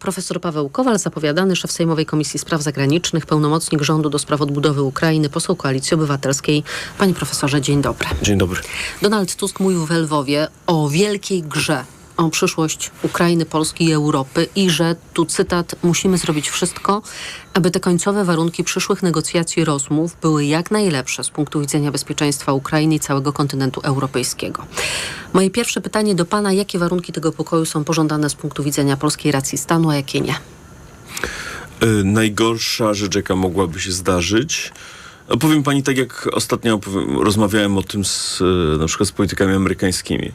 Profesor Paweł Kowal, zapowiadany szef Sejmowej Komisji Spraw Zagranicznych, pełnomocnik rządu do spraw odbudowy Ukrainy, poseł Koalicji Obywatelskiej. Panie profesorze, dzień dobry. Dzień dobry. Donald Tusk mówił w Lwowie o wielkiej grze o przyszłość Ukrainy, Polski i Europy i że, tu cytat, musimy zrobić wszystko, aby te końcowe warunki przyszłych negocjacji rozmów były jak najlepsze z punktu widzenia bezpieczeństwa Ukrainy i całego kontynentu europejskiego. Moje pierwsze pytanie do pana, jakie warunki tego pokoju są pożądane z punktu widzenia polskiej racji stanu, a jakie nie? Y, najgorsza rzecz, jaka mogłaby się zdarzyć. Powiem pani tak, jak ostatnio rozmawiałem o tym z, y, na przykład z politykami amerykańskimi.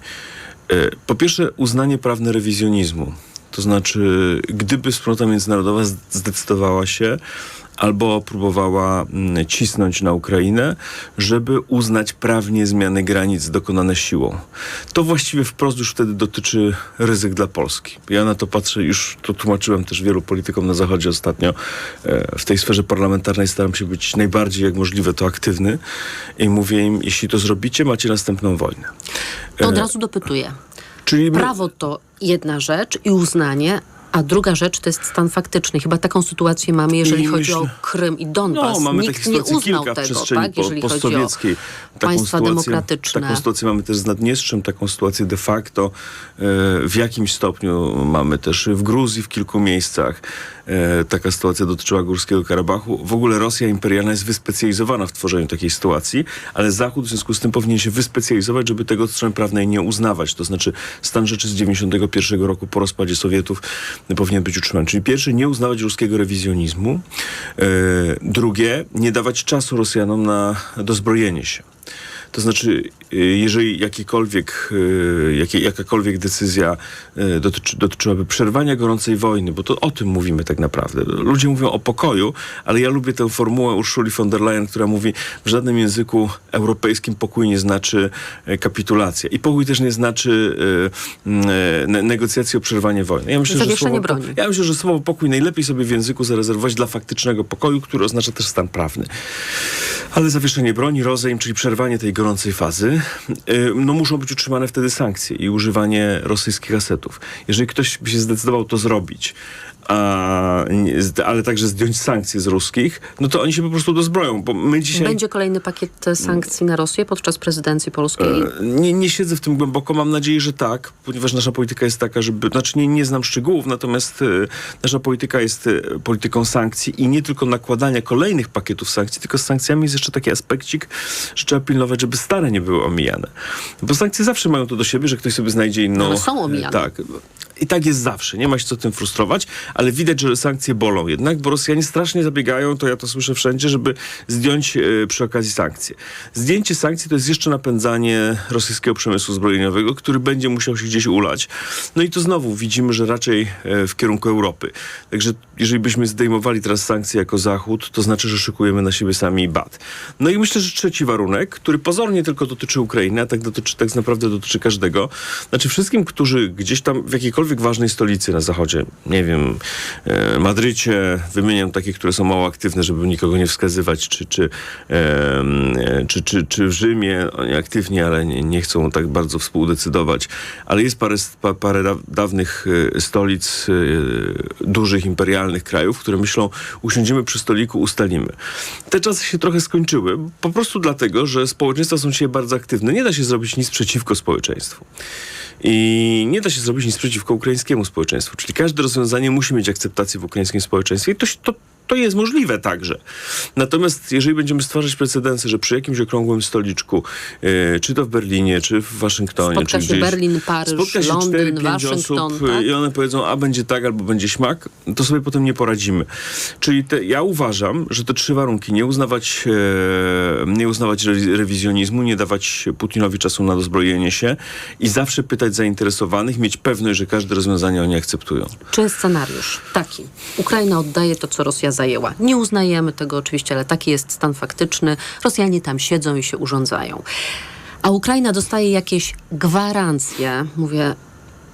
Y, Po pierwsze, uznanie prawne rewizjonizmu. To znaczy, gdyby wspólnota międzynarodowa zdecydowała się albo próbowała mm, cisnąć na Ukrainę, żeby uznać prawnie zmiany granic dokonane siłą. To właściwie wprost już wtedy dotyczy ryzyk dla Polski. Ja na to patrzę, już to tłumaczyłem też wielu politykom na Zachodzie ostatnio. E, W tej sferze parlamentarnej staram się być najbardziej jak możliwe to aktywny i mówię im, jeśli to zrobicie, macie następną wojnę. To od E, razu dopytuję. Czyli my- Prawo to jedna rzecz i uznanie, a druga rzecz to jest stan faktyczny. Chyba taką sytuację mamy, jeżeli I chodzi o myślę- Krym i Donbas. No, mamy Nikt takie nie uznał kilka w tego, przestrzeni tak? po- jeżeli chodzi o postsowieckiej. państwa demokratyczne. Taką sytuację mamy też z Naddniestrzem, taką sytuację de facto e, w jakimś stopniu mamy też w Gruzji w kilku miejscach. E, taka sytuacja dotyczyła Górskiego Karabachu. W ogóle Rosja imperialna jest wyspecjalizowana w tworzeniu takiej sytuacji, ale Zachód w związku z tym powinien się wyspecjalizować, żeby tego od strony prawnej nie uznawać. To znaczy stan rzeczy z 91 roku po rozpadzie Sowietów powinien być utrzymany. Czyli pierwsze, nie uznawać ruskiego rewizjonizmu. E, drugie, nie dawać czasu Rosjanom na dozbrojenie się. To znaczy, y, jeżeli jakikolwiek, y, jakie, jakakolwiek decyzja y, dotyczy, dotyczyłaby przerwania gorącej wojny, bo to o tym mówimy tak naprawdę. Ludzie mówią o pokoju, ale ja lubię tę formułę Urszuli von der Leyen, która mówi, w żadnym języku europejskim pokój nie znaczy e, kapitulacja. I pokój też nie znaczy e, ne- negocjacje o przerwanie wojny. Ja myślę, że słowo, broni. ja myślę, że słowo pokój najlepiej sobie w języku zarezerwować dla faktycznego pokoju, który oznacza też stan prawny. Ale zawieszenie broni, rozejm, czyli przerwanie tej gorącej fazy, y, no muszą być utrzymane wtedy sankcje i używanie rosyjskich asetów. Jeżeli ktoś by się zdecydował to zrobić, a, ale także zdjąć sankcje z ruskich, no to oni się po prostu dozbroją, bo my dzisiaj... Będzie kolejny pakiet e, sankcji na Rosję podczas prezydencji polskiej? E, Nie, nie siedzę w tym głęboko, mam nadzieję, że tak, ponieważ nasza polityka jest taka, żeby, znaczy nie, nie znam szczegółów, natomiast e, nasza polityka jest polityką sankcji i nie tylko nakładania kolejnych pakietów sankcji, tylko z sankcjami jest jeszcze taki aspekcik, że trzeba pilnować, żeby stare nie były omijane. Bo sankcje zawsze mają to do siebie, że ktoś sobie znajdzie inną... Ale są omijane. Tak. I tak jest zawsze, nie ma się co tym frustrować, ale widać, że sankcje bolą jednak, bo Rosjanie strasznie zabiegają, to ja to słyszę wszędzie, żeby zdjąć e, przy okazji sankcje. Zdjęcie sankcji to jest jeszcze napędzanie rosyjskiego przemysłu zbrojeniowego, który będzie musiał się gdzieś ulać. No i tu znowu widzimy, że raczej e, w kierunku Europy. Także jeżeli byśmy zdejmowali teraz sankcje jako Zachód, to znaczy, że szykujemy na siebie sami bat. No i myślę, że trzeci warunek, który pozornie tylko dotyczy Ukrainy, a tak, dotyczy, tak naprawdę dotyczy każdego. Znaczy wszystkim, którzy gdzieś tam w jakiejkolwiek ważnej stolicy na zachodzie, nie wiem, e, Madrycie, wymieniam takie, które są mało aktywne, żeby nikogo nie wskazywać, czy, czy, em, e, czy, czy, czy w Rzymie, oni aktywni, ale nie, nie chcą tak bardzo współdecydować. Ale jest parę, pa- parę da, dawnych e, stolic e, dużych, imperialnych krajów, które myślą, usiądziemy przy stoliku, ustalimy. Te czasy się trochę skończyły, po prostu dlatego, że społeczeństwa są dzisiaj bardzo aktywne. Nie da się zrobić nic przeciwko społeczeństwu. I nie da się zrobić nic przeciwko ukraińskiemu społeczeństwu. Czyli każde rozwiązanie musi mieć akceptację w ukraińskim społeczeństwie. I to, to, to jest możliwe także. Natomiast jeżeli będziemy stwarzać precedensy, że przy jakimś okrągłym stoliczku, e, czy to w Berlinie, czy w Waszyngtonie, Spotka czy gdzieś, Berlin, Paryż, spotka się Londyn, 4-5 Waszyngton, osób tak? i one powiedzą, a będzie tak, albo będzie śmak, to sobie potem nie poradzimy. Czyli te, ja uważam, że te trzy warunki, nie uznawać, e, nie uznawać re, rewizjonizmu, nie dawać Putinowi czasu na dozbrojenie się i zawsze pytać zainteresowanych, mieć pewność, że każde rozwiązanie oni akceptują. Czy scenariusz taki? Ukraina oddaje to, co Rosja zajęła. Nie uznajemy tego oczywiście, ale taki jest stan faktyczny. Rosjanie tam siedzą i się urządzają. A Ukraina dostaje jakieś gwarancje, mówię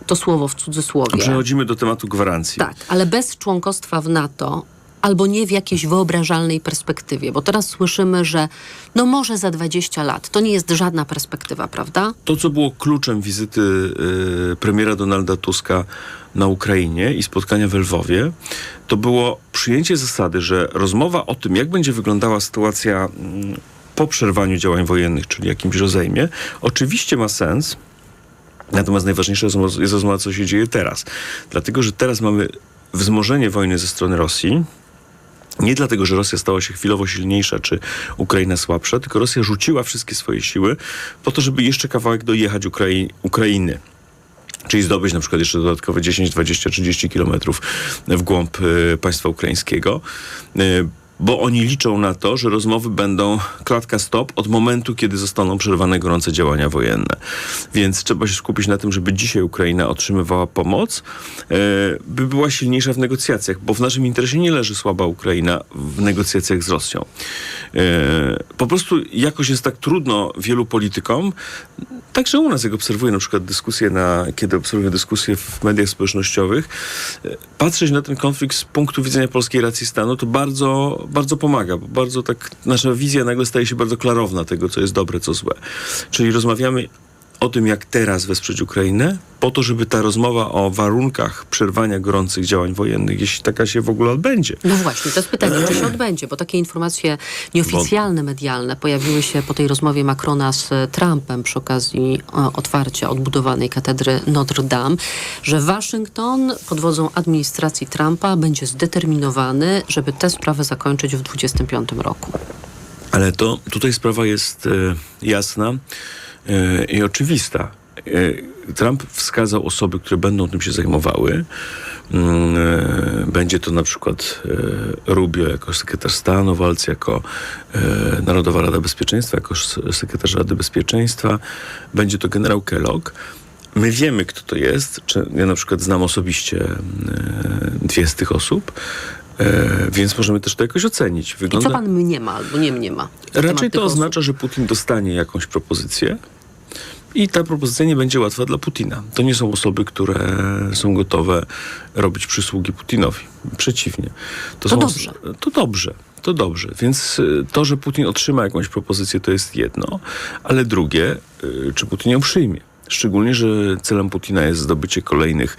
to słowo w cudzysłowie. Przechodzimy do tematu gwarancji. Tak, ale bez członkostwa w NATO albo nie w jakiejś wyobrażalnej perspektywie? Bo teraz słyszymy, że no może za 20 lat. To nie jest żadna perspektywa, prawda? To, co było kluczem wizyty y, premiera Donalda Tuska na Ukrainie i spotkania w Lwowie, to było przyjęcie zasady, że rozmowa o tym, jak będzie wyglądała sytuacja mm, po przerwaniu działań wojennych, czyli jakimś rozejmie, oczywiście ma sens. Natomiast najważniejsza jest rozmowa- jest rozmowa, co się dzieje teraz. Dlatego, że teraz mamy wzmożenie wojny ze strony Rosji, nie dlatego, że Rosja stała się chwilowo silniejsza, czy Ukraina słabsza, tylko Rosja rzuciła wszystkie swoje siły po to, żeby jeszcze kawałek dojechać Ukrai- Ukrainy. Czyli zdobyć na przykład jeszcze dodatkowe 10, 20, 30 kilometrów w głąb y, państwa ukraińskiego. Bo oni liczą na to, że rozmowy będą klatka stop od momentu, kiedy zostaną przerwane gorące działania wojenne. Więc trzeba się skupić na tym, żeby dzisiaj Ukraina otrzymywała pomoc, e, by była silniejsza w negocjacjach, bo w naszym interesie nie leży słaba Ukraina w negocjacjach z Rosją. E, po prostu jakoś jest tak trudno wielu politykom, także u nas, jak obserwuję na przykład dyskusje na, kiedy obserwuję dyskusje w mediach społecznościowych, e, patrzeć na ten konflikt z punktu widzenia polskiej racji stanu, to bardzo, bardzo pomaga, bo bardzo tak nasza wizja nagle staje się bardzo klarowna tego, co jest dobre, co złe. Czyli rozmawiamy o tym, jak teraz wesprzeć Ukrainę, po to, żeby ta rozmowa o warunkach przerwania gorących działań wojennych, jeśli taka się w ogóle odbędzie, No właśnie, to jest pytanie, czy się odbędzie, bo takie informacje nieoficjalne, medialne pojawiły się po tej rozmowie Macrona z Trumpem przy okazji e, otwarcia odbudowanej katedry Notre Dame, że Waszyngton pod wodzą administracji Trumpa będzie zdeterminowany, żeby tę sprawę zakończyć w 2025 roku. Ale to tutaj sprawa jest e, jasna i oczywista. E, Trump wskazał osoby, które będą tym się zajmowały. Mm, e, Będzie to na przykład e, Rubio jako sekretarz stanu, Walc jako e, Narodowa Rada Bezpieczeństwa, jako sekretarz Rady Bezpieczeństwa. Będzie to generał Kellogg. My wiemy, kto to jest. Ja na przykład znam osobiście e, dwie z tych osób, e, więc możemy też to jakoś ocenić. I Wygląda... co pan mniema albo nie mniema? Raczej to osób? oznacza, że Putin dostanie jakąś propozycję i ta propozycja nie będzie łatwa dla Putina. To nie są osoby, które są gotowe robić przysługi Putinowi. Przeciwnie. To os- dobrze. To dobrze. To dobrze. Więc y, to, że Putin otrzyma jakąś propozycję, to jest jedno, ale drugie, y, czy Putin ją przyjmie. Szczególnie, że celem Putina jest zdobycie kolejnych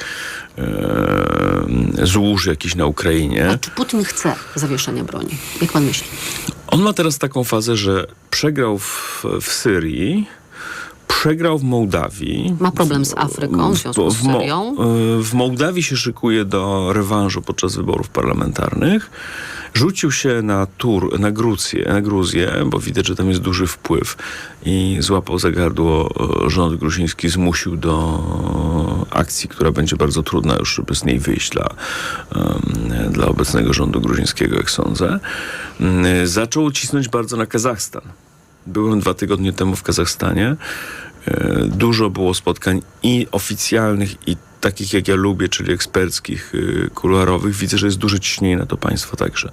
e, złóż jakichś na Ukrainie. A czy Putin chce zawieszenia broni? Jak pan myśli? On ma teraz taką fazę, że przegrał w, w Syrii, przegrał w Mołdawii. Ma problem z Afryką w związku z Syrią. y, w Mołdawii się szykuje do rewanżu podczas wyborów parlamentarnych. Rzucił się na Tur, na Gruzję, na Gruzję, bo widać, że tam jest duży wpływ i złapał za gardło y, rząd gruziński, zmusił do akcji, która będzie bardzo trudna już, żeby z niej wyjść dla, em, dla obecnego rządu gruzińskiego, jak sądzę. Y, Zaczął cisnąć bardzo na Kazachstan. Byłem dwa tygodnie temu w Kazachstanie. E, Dużo było spotkań i oficjalnych, i takich jak ja lubię, czyli eksperckich, y, kuluarowych. Widzę, że jest duże ciśnienie na to państwo także.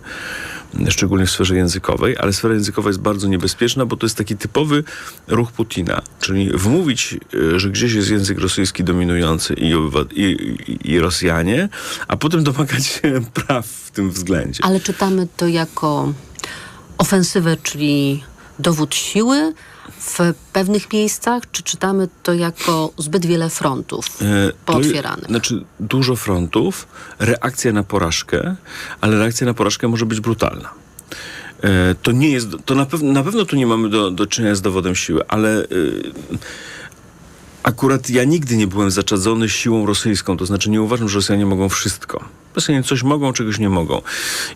Szczególnie w sferze językowej, ale sfera językowa jest bardzo niebezpieczna, bo to jest taki typowy ruch Putina, czyli wmówić, że gdzieś jest język rosyjski dominujący i, i, i Rosjanie, a potem domagać się praw w tym względzie. Ale czytamy to jako ofensywę, czyli dowód siły w pewnych miejscach, czy czytamy to jako zbyt wiele frontów E, pootwieranych? Znaczy dużo frontów, reakcja na porażkę, ale reakcja na porażkę może być brutalna. E, To nie jest, to na, pew, na pewno tu nie mamy do, do czynienia z dowodem siły, ale y, akurat ja nigdy nie byłem zaczadzony siłą rosyjską, to znaczy nie uważam, że Rosjanie mogą wszystko. Rosjanie coś mogą, czegoś nie mogą.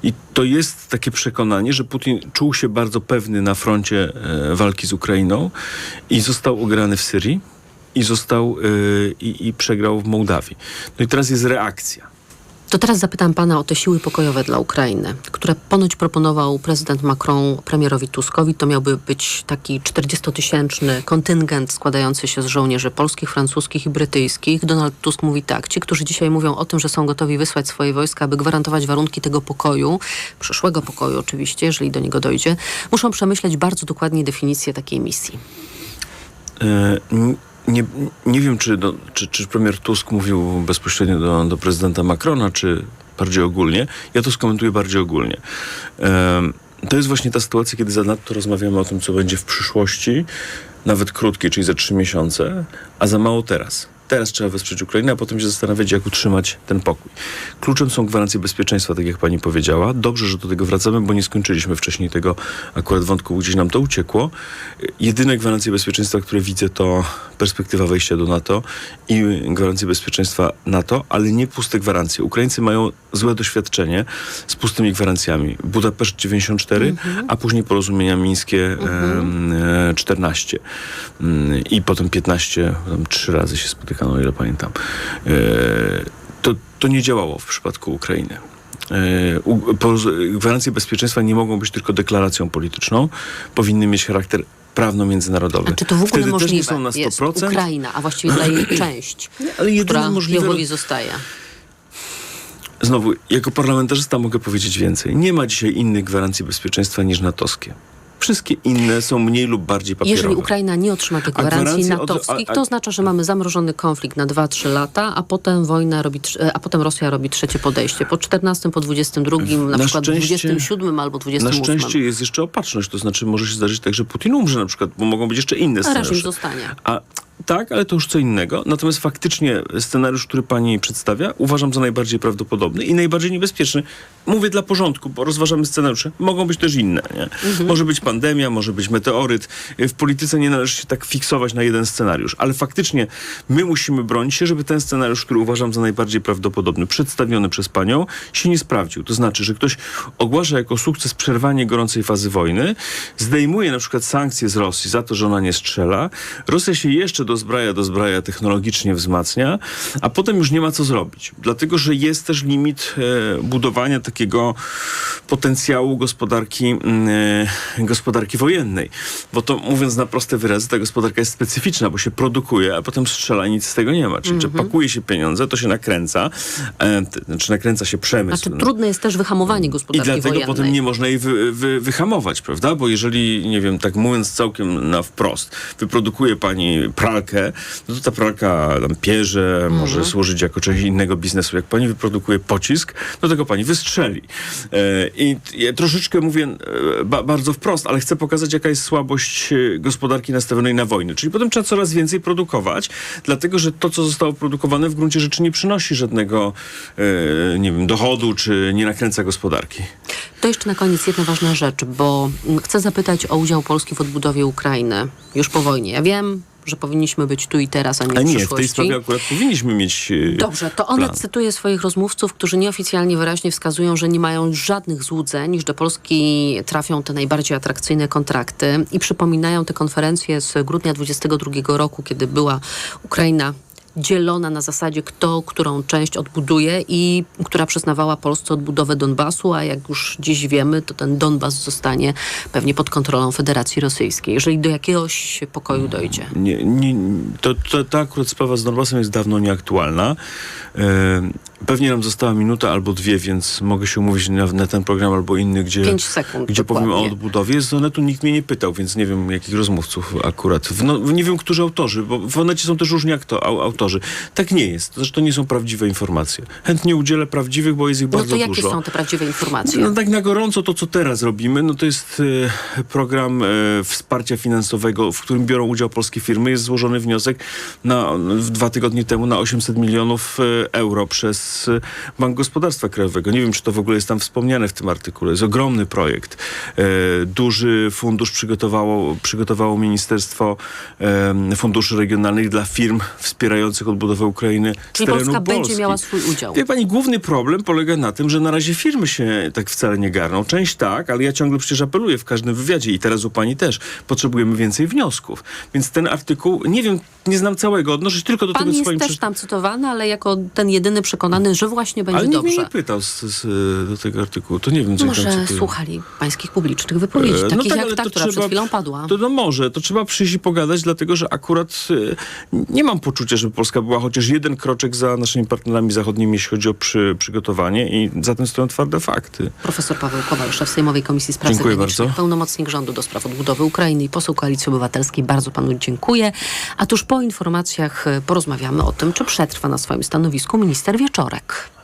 I to jest takie przekonanie, że Putin czuł się bardzo pewny na froncie e, walki z Ukrainą i został ograny w Syrii i został y, i, i przegrał w Mołdawii. No i teraz jest reakcja. To teraz zapytam pana o te siły pokojowe dla Ukrainy, które ponoć proponował prezydent Macron premierowi Tuskowi. To miałby być taki 40-tysięczny kontyngent składający się z żołnierzy polskich, francuskich i brytyjskich. Donald Tusk mówi tak, ci, którzy dzisiaj mówią o tym, że są gotowi wysłać swoje wojska, aby gwarantować warunki tego pokoju, przyszłego pokoju oczywiście, jeżeli do niego dojdzie, muszą przemyśleć bardzo dokładnie definicję takiej misji. N- Nie, nie wiem, czy, do, czy, czy premier Tusk mówił bezpośrednio do, do prezydenta Macrona, czy bardziej ogólnie. Ja to skomentuję bardziej ogólnie. Em, to jest właśnie ta sytuacja, kiedy zanadto rozmawiamy o tym, co będzie w przyszłości, nawet krótkiej, czyli za trzy miesiące, a za mało teraz. Teraz trzeba wesprzeć Ukrainę, a potem się zastanawiać, jak utrzymać ten pokój. Kluczem są gwarancje bezpieczeństwa, tak jak pani powiedziała. Dobrze, że do tego wracamy, bo nie skończyliśmy wcześniej tego akurat wątku, gdzieś nam to uciekło. Jedyne gwarancje bezpieczeństwa, które widzę, to perspektywa wejścia do NATO i gwarancje bezpieczeństwa NATO, ale nie puste gwarancje. Ukraińcy mają złe doświadczenie z pustymi gwarancjami. Budapeszt 94, a później porozumienia mińskie e, 14 Mm, i potem 15, tam trzy razy się spotykano, o ile pamiętam. E, To, to nie działało w przypadku Ukrainy. E, Gwarancje bezpieczeństwa nie mogą być tylko deklaracją polityczną, powinny mieć charakter prawno-międzynarodowy. A czy to w ogóle Wtedy możliwe też nie są na 100%. jest Ukraina, a właściwie dla jej część, ale jedyne która możliwe... Zostaje? Znowu, jako parlamentarzysta mogę powiedzieć więcej. Nie ma dzisiaj innych gwarancji bezpieczeństwa niż natowskie. Wszystkie inne są mniej lub bardziej papierowe. Jeżeli Ukraina nie otrzyma tych gwarancji natowskich, to oznacza, że mamy zamrożony konflikt na 2-3 lata, a potem wojna robi, e, a potem Rosja robi trzecie podejście. Po 14, po 22, na, Na przykład szczęście- 27 albo Na 28. szczęście jest jeszcze opatrzność, to znaczy może się zdarzyć tak, że Putin umrze na przykład, bo mogą być jeszcze inne A reżim scenariusze. zostanie. A tak, ale to już co innego. Natomiast faktycznie scenariusz, który pani przedstawia, uważam za najbardziej prawdopodobny i najbardziej niebezpieczny. Mówię dla porządku, bo rozważamy scenariusze. Mogą być też inne. Mhm. Może być pandemia, może być meteoryt. W polityce nie należy się tak fiksować na jeden scenariusz. Ale faktycznie my musimy bronić się, żeby ten scenariusz, który uważam za najbardziej prawdopodobny, przedstawiony przez panią, się nie sprawdził. To znaczy, że ktoś ogłasza jako sukces przerwanie gorącej fazy wojny, zdejmuje na przykład sankcje z Rosji za to, że ona nie strzela. Rosja się jeszcze dozbraja, dozbraja, technologicznie wzmacnia, a potem już nie ma co zrobić. Dlatego, że jest też limit e, budowania takiego potencjału gospodarki, mm, e, gospodarki wojennej. Bo to mówiąc na proste wyrazy, ta gospodarka jest specyficzna, bo się produkuje, a potem strzela i nic z tego nie ma. Czyli że pakuje się pieniądze, to się nakręca, e, znaczy nakręca się przemysł. Znaczy no. trudne jest też wyhamowanie I gospodarki dlatego wojennej. potem nie można jej wy, wy, wyhamować, prawda? Bo jeżeli, nie wiem, tak mówiąc całkiem na wprost, wyprodukuje pani pralkę, no to ta pralka tam pierze, Mhm. może służyć jako część innego biznesu. Jak pani wyprodukuje pocisk, no tego pani wystrzeli. E, I ja troszeczkę mówię e, ba, bardzo wprost, ale chcę pokazać, jaka jest słabość e, gospodarki nastawionej na wojnę. Czyli potem trzeba coraz więcej produkować, dlatego że to, co zostało produkowane w gruncie rzeczy nie przynosi żadnego, nie wiem, dochodu, czy nie nakręca gospodarki. To jeszcze na koniec jedna ważna rzecz, bo mm, chcę zapytać o udział Polski w odbudowie Ukrainy już po wojnie. Ja wiem, że powinniśmy być tu i teraz, a nie A w nie, w przyszłości. tej sprawie akurat powinniśmy mieć. e, Dobrze, to Onet plan. cytuje swoich rozmówców, którzy nieoficjalnie wyraźnie wskazują, że nie mają żadnych złudzeń, że do Polski trafią te najbardziej atrakcyjne kontrakty i przypominają te konferencje z grudnia 22 roku, kiedy była Ukraina dzielona na zasadzie kto którą część odbuduje i która przyznawała Polsce odbudowę Donbasu, a jak już dziś wiemy, to ten Donbas zostanie pewnie pod kontrolą Federacji Rosyjskiej, jeżeli do jakiegoś pokoju dojdzie. Nie, nie, to, to, ta akurat sprawa z Donbasem jest dawno nieaktualna. E, pewnie nam została minuta albo dwie, więc mogę się umówić na, na ten program albo inny, gdzie, sekund, gdzie powiem o odbudowie. Z Onetu nikt mnie nie pytał, więc nie wiem, jakich rozmówców akurat. W, no, nie wiem, którzy autorzy, bo w Onecie są też różni au, autorzy. Tak nie jest. Zresztą nie są prawdziwe informacje. Chętnie udzielę prawdziwych, bo jest ich No bardzo to jakie dużo. są te prawdziwe informacje? No tak na gorąco to, co teraz robimy, no to jest e, program e, wsparcia finansowego, w którym biorą udział polskie firmy. Jest złożony wniosek na, w dwa tygodnie temu na 800 milionów e, euro przez Bank Gospodarstwa Krajowego. Nie wiem, czy to w ogóle jest tam wspomniane w tym artykule. Jest ogromny projekt. E, duży fundusz przygotowało, przygotowało Ministerstwo e, Funduszy Regionalnych dla firm wspierających odbudowę Ukrainy Czyli z terenu Polska będzie Polski. miała swój udział. Wie pani, główny problem polega na tym, że na razie firmy się tak wcale nie garną. Część tak, ale ja ciągle przecież apeluję w każdym wywiadzie i teraz u pani też. Potrzebujemy więcej wniosków. Więc ten artykuł, nie wiem, nie znam całego, odnoszę się tylko do Pan tego, co jest pani też tam cytowany, ale jako ten jedyny przekonany, że właśnie będzie Ale dobrze. nie pytał z, z, do tego artykułu. To nie wiem, co ja tam Może słuchali pańskich publicznych wypowiedzi, E, takich tak, jak ale ta, to która przed chwilą padła. To no może, to trzeba przyjść i pogadać, dlatego że akurat e, nie mam poczucia, żeby Polska była chociaż jeden kroczek za naszymi partnerami zachodnimi, jeśli chodzi o przy, przygotowanie i za tym stoją twarde fakty. Profesor Paweł Kowal, szef Sejmowej Komisji Spraw Dziękuję Zagranicznych, bardzo. pełnomocnik rządu do spraw odbudowy Ukrainy i poseł Koalicji Obywatelskiej. Bardzo panu dziękuję. A tuż po informacjach e, porozmawiamy o tym, czy przetrwa na swoim stanowisku minister Wieczorek. 楽。